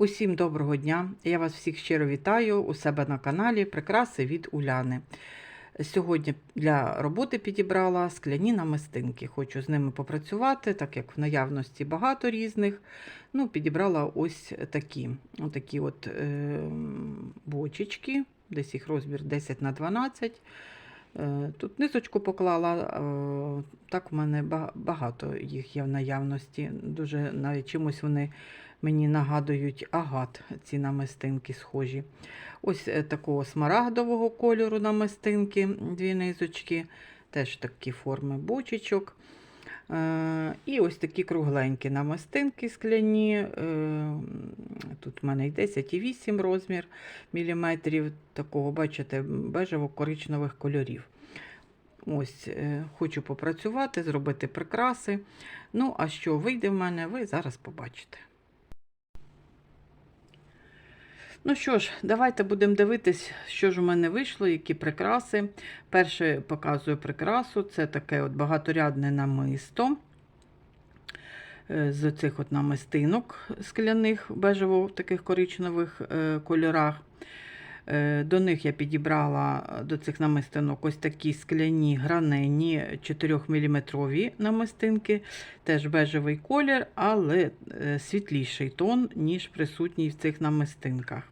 Усім доброго дня! Я вас всіх щиро вітаю у себе на каналі Прикраси від Уляни. Сьогодні для роботи підібрала скляні намистинки. Хочу з ними попрацювати, так як в наявності багато різних. Ну, Підібрала ось такі отакі от, е, бочечки, десь їх розмір 10 на 12. Е, Тут низочку поклала, е, так в мене багато їх є в наявності. Дуже навіть чимось вони мені нагадують агат, ці намистинки схожі. Ось е, такого смарагдового кольору намистинки, дві низочки, теж такі форми бочечок. Е, І ось такі кругленькі намистинки скляні. Е, Тут в мене і 10 і 8 розмір міліметрів, такого, бачите, бежево-коричневих кольорів. Ось, хочу попрацювати, зробити прикраси. Ну, а що вийде в мене, ви зараз побачите. Ну що ж, давайте будемо дивитись, що ж у мене вийшло, які прикраси. Перше показую прикрасу, це таке от багаторядне намисто е, з цих от намистинок скляних, бежево в таких коричневих е, кольорах. Е, До них я підібрала до цих намистинок ось такі скляні гранені 4-мм намистинки, теж бежевий колір, але світліший тон, ніж присутній в цих намистинках.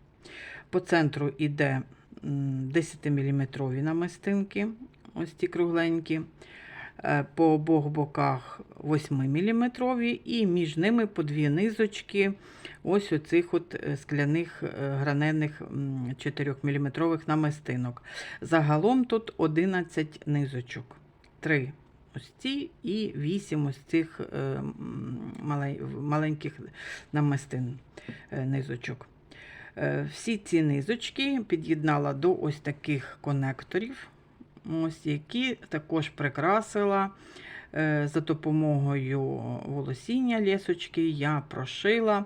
По центру йде 10-мм намистинки, ось ті кругленькі. Е, По обох боках 8-мм і між ними по дві низочки ось оцих от е, скляних е, гранених 4-мм намистинок. Загалом тут 11 низочок. 3 ось ці і 8 ось цих маленьких намистин низочок. Е, Всі ці низочки під'єднала до ось таких конекторів, ось які також прикрасила е, за допомогою волосіння лісочки, я прошила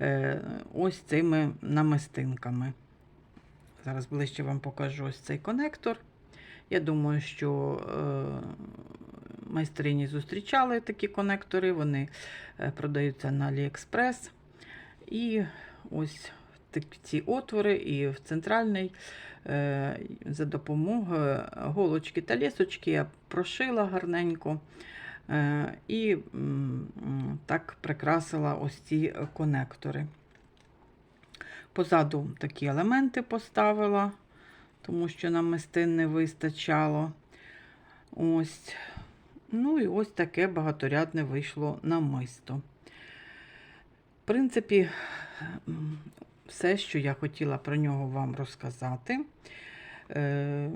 е, ось цими намистинками. Зараз ближче вам покажу ось цей конектор. Я думаю, що майстрині зустрічали такі конектори, вони продаються на AliExpress. І ось ці отвори, і в центральний е, за допомогою голочки та лісочки я прошила гарненько. е, І так прикрасила ось ці конектори. Позаду такі елементи поставила, тому що намистин не вистачало. Ось. Ну і ось таке багаторядне вийшло намисто. В принципі, все, що я хотіла про нього вам розказати. Е,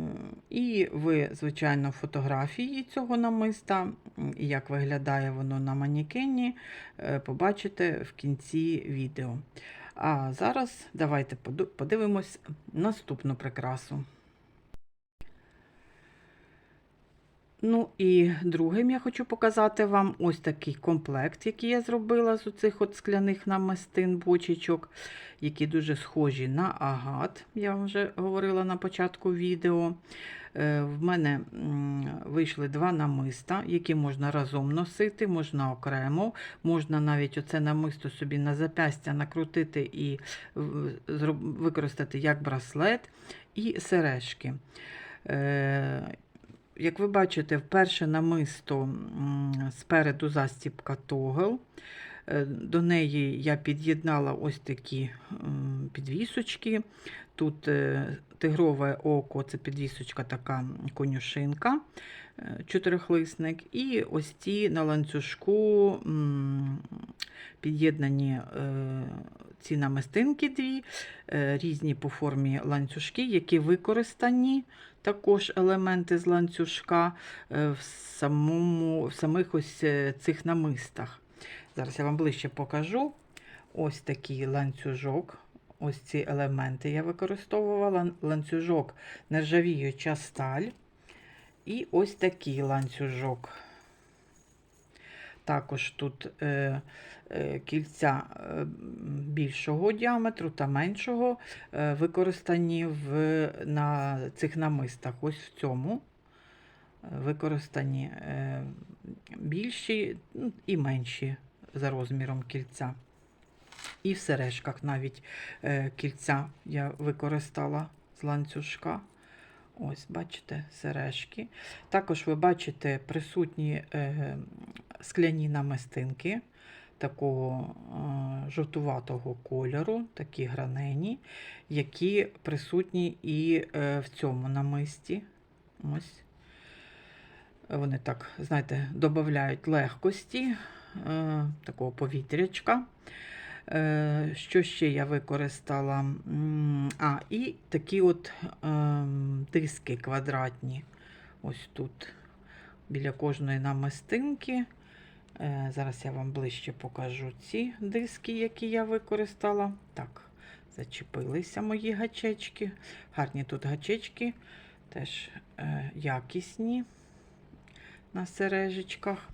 І ви, звичайно, фотографії цього намиста, як виглядає воно на манікені, е, побачите в кінці відео. А зараз давайте подивимось наступну прикрасу. Ну і другим я хочу показати вам ось такий комплект, який я зробила з оцих от скляних намистин бочечок, які дуже схожі на агат. Я вам вже говорила на початку відео. Е, В мене вийшли два намиста, які можна разом носити, можна окремо, можна навіть оце намисто собі на запястя накрутити і використати як браслет і сережки. Як ви бачите, вперше намисто спереду застіпка тогл. Е, До неї я під'єднала ось такі підвісочки. Тут е, тигрове око, це підвісочка така конюшинка, е, чотирихлисник. І ось ці на ланцюжку під'єднані ці намистинки дві, е, різні по формі ланцюжки, які використані також елементи з ланцюжка е, в, самому, в самих ось е, цих намистах. Зараз я вам ближче покажу. Ось такий ланцюжок. Ось ці елементи я використовувала. Ланцюжок нержавіюча сталь. І ось такий ланцюжок. Також тут е, е, кільця е, більшого діаметру та меншого е, використані в, на цих намистах. Ось в цьому е, використані е, більші ну, і менші за розміром кільця. І в сережках навіть е, кільця я використала з ланцюжка. Ось, бачите, сережки. Також ви бачите присутні е, скляні намистинки такого е, жовтуватого кольору, такі гранені, які присутні і е, в цьому намисті. Ось. Вони так, знаєте, додають легкості, е, такого повітрячка. Що ще я використала? А, і такі от ем, диски квадратні. Ось тут, біля кожної намистинки. Е, Зараз я вам ближче покажу ці диски, які я використала. Так, зачепилися мої гачечки. Гарні тут гачечки, теж е, якісні на сережечках.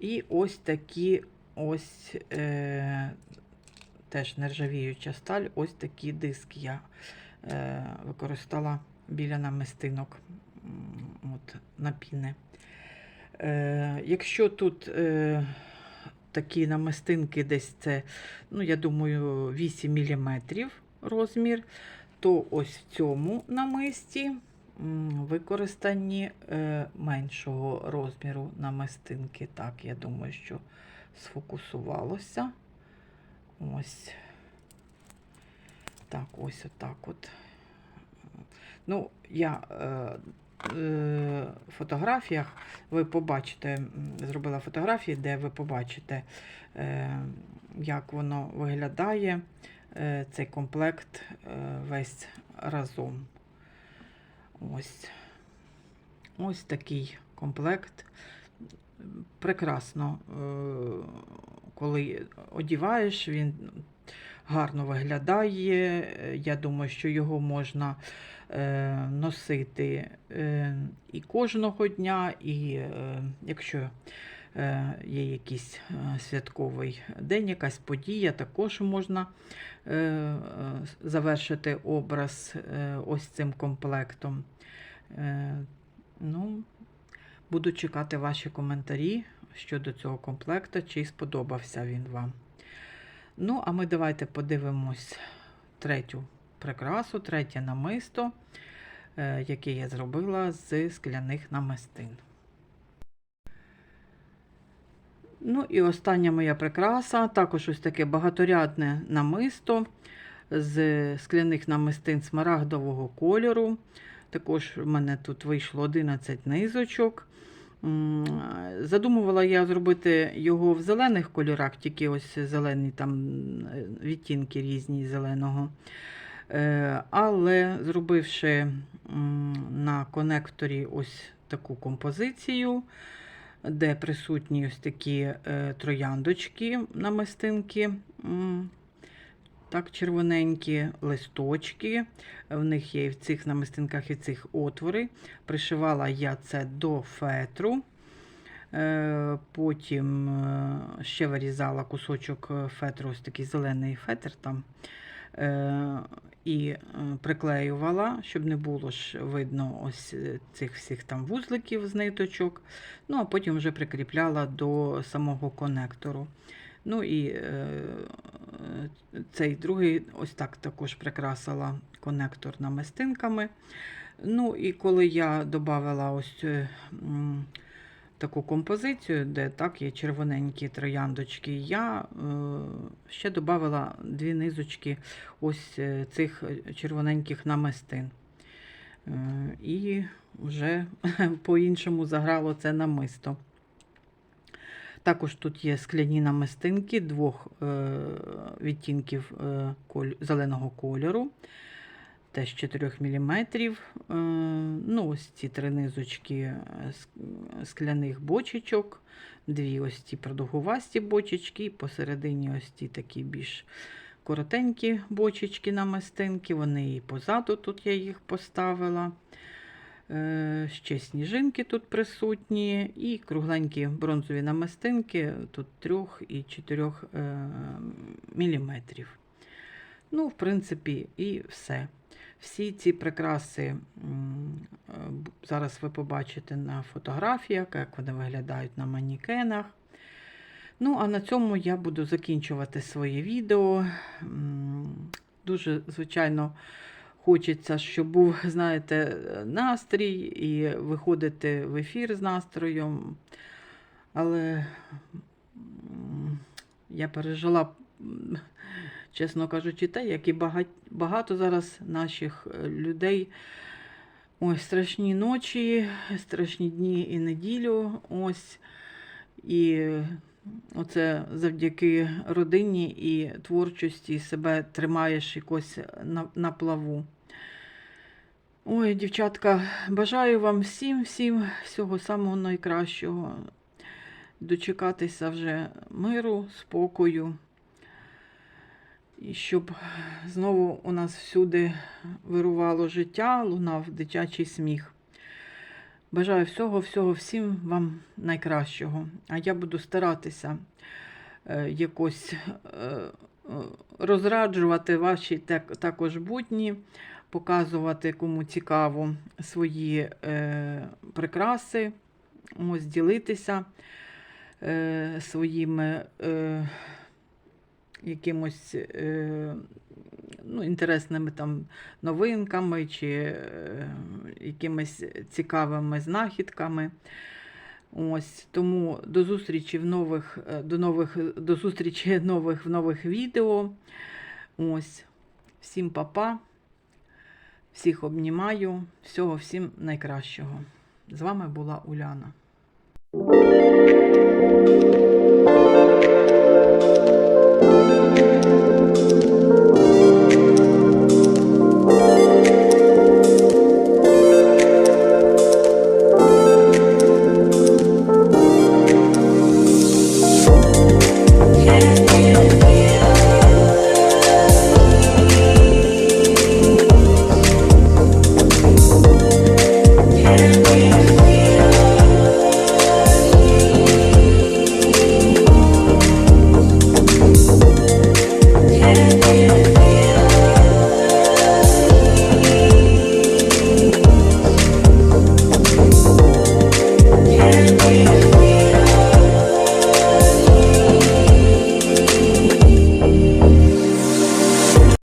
І ось такі ось е, теж нержавіюча сталь, ось такі диски я використала біля намистинок от, на піни. Е, якщо тут е, такі намистинки десь це, ну, я думаю, 8 мм розмір, то ось в цьому намисті використані е, меншого розміру намистинки. Так, я думаю, що сфокусувалося. Ось. Так, ось отак от. Ну, я е, е, фотографіях ви побачите, зробила фотографії, де ви побачите, е, як воно виглядає, е, цей комплект е, весь разом. Ось. Ось такий комплект. Прекрасно, коли одіваєш, він гарно виглядає. Я думаю, що його можна е, носити е, і кожного дня, і е, якщо е, є якийсь е, святковий день, якась подія, також можна е, е, завершити образ е, ось цим комплектом. Е, ну, буду чекати ваші коментарі щодо цього комплекту, чи сподобався він вам. Ну, а ми давайте подивимось третю прикрасу, третє намисто, е, яке я зробила з скляних намистин. Ну і остання моя прикраса, також ось таке багаторядне намисто з скляних намистин смарагдового кольору. Також в мене тут вийшло 11 низочок. Задумувала я зробити його в зелених кольорах, тільки ось зелені там е, відтінки різні зеленого. Е, Але зробивши на конекторі ось таку композицію, де присутні ось такі е, трояндочки намистинки, так, червоненькі листочки. В них є і в цих намистинках і цих отвори. Пришивала я це до фетру. Е, Потім е, ще вирізала кусочок фетру, ось такий зелений фетр там. Е, І приклеювала, щоб не було ж видно ось цих всіх там вузликів з ниточок. Ну, а потім вже прикріпляла до самого конектору. Ну і цей другий ось так також прикрасила конектор намистинками. Ну і коли я додала ось е, таку композицію, де так є червоненькі трояндочки, я е, ще додала дві низочки ось е, цих червоненьких намистин. І вже по-іншому заграло це намисто. Також тут є скляні намистинки двох е, відтінків е, коль- зеленого кольору, теж 4 мм. Е, ну, ось ці три низочки е, скляних бочечок, дві ось ці продовгувасті бочечки, і посередині ось ці такі більш коротенькі бочечки намистинки. Вони і позаду тут я їх поставила. Е, Ще сніжинки тут присутні, і кругленькі бронзові намистинки тут 3 і 4 мм. Ну, в принципі, і все. Всі ці прикраси е, зараз ви побачите на фотографіях, як вони виглядають на манікенах. Ну, а на цьому я буду закінчувати своє відео. Дуже, звичайно, хочеться, щоб був, знаєте, настрій і виходити в ефір з настроєм. Але я пережила, чесно кажучи, те, як і бага- багато зараз наших е, людей. Ой, страшні ночі, страшні дні і неділю. Ось. І оце завдяки родині і творчості себе тримаєш якось на, на плаву. Ой, дівчатка, бажаю вам всім, всім всього самого найкращого. Дочекатися вже миру, спокою. І щоб знову у нас всюди вирувало життя, лунав дитячий сміх. Бажаю всього, всього, всім вам найкращого. А я буду старатися е, якось е, розраджувати ваші так, також будні, показувати кому цікаво свої е, прикраси, ось ділитися своїми якимось ну, інтересними там новинками чи е, якимись цікавими знахідками. Ось Тому до зустрічі в нових, е, до нових, до зустрічі нових в нових відео. Ось. Всім папа. всіх обнімаю, всього всім найкращого. З вами була Уляна.